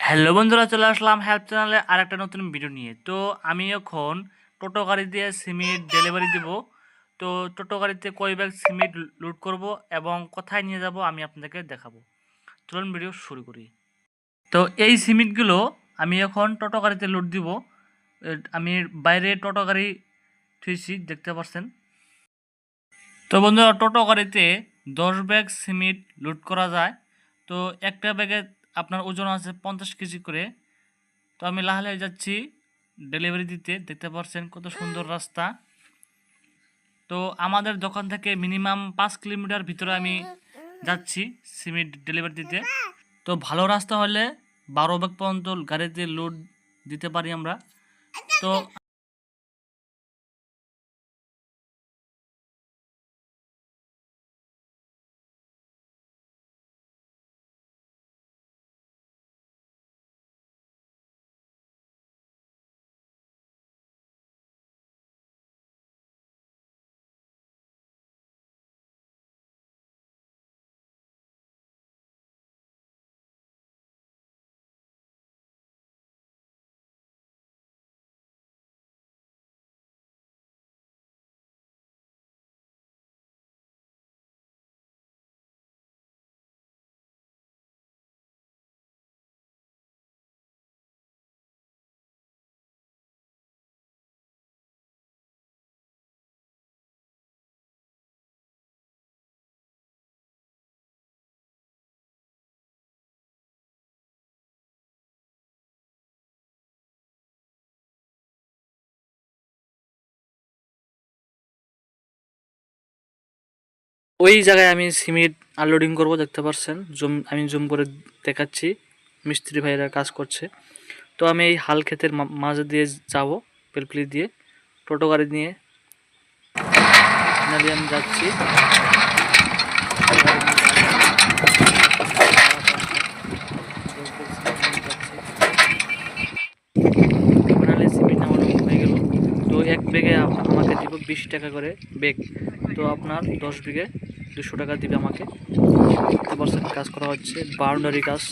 Hello বন্ধুরা, চলে আসলাম help চ্যানেলে আর একটা নতুন ভিডিও নিয়ে। তো আমি এখন টোটো গাড়ি দিয়ে সিমেন্ট ডেলিভারি দেব। তো টোটো গাড়িতে কয় ব্যাগ সিমেন্ট লোড করব এবং কোথায় নিয়ে যাব আমি আপনাদেরকে দেখাবো। চলুন ভিডিও শুরু করি। তো এই সিমেন্টগুলো আমি এখন টোটো গাড়িতে লোড দিব। আমি বাইরে টোটো গাড়ি থুইছি, দেখতে পাচ্ছেন তো বন্ধুরা, টোটো গাড়িতে দশ ব্যাগ সিমেন্ট লোড করা যায়। তো একটা ব্যাগে আপনার ওজন আছে পঞ্চাশ কেজি করে। তো আমি লাহালে যাচ্ছি। ডেলিভারি দিতে, দেখতে পাচ্ছেন কত সুন্দর রাস্তা। তো আমাদের দোকান থেকে মিনিমাম পাঁচ কিলোমিটার ভিতরে আমি যাচ্ছি সিমেন্ট ডেলিভারি দিতে। তো ভালো রাস্তা হলে বারো ব্যাগ পর্যন্ত গাড়িতে লোড দিতে পারি আমরা। তো ওই জায়গায় আমি সিমেন্ট আনলোডিং করব, দেখতে পাচ্ছেন জুম, আমি জুম করে দেখাচ্ছি। মিস্ত্রি ভাইরা কাজ করছে। তো আমি এই হাল ক্ষেতের মাঝে দিয়ে যাব, পেলপিলি দিয়ে। টোটো গাড়ি নিয়ে আমি যাচ্ছি। এক বেগে আমাকে দিব বিশ টাকা করে বেগ তো আপনার দশ বিঘে দুশো টাকা দিবে আমাকে। কাজ করা হচ্ছে। বাউন্ডারি কাজ।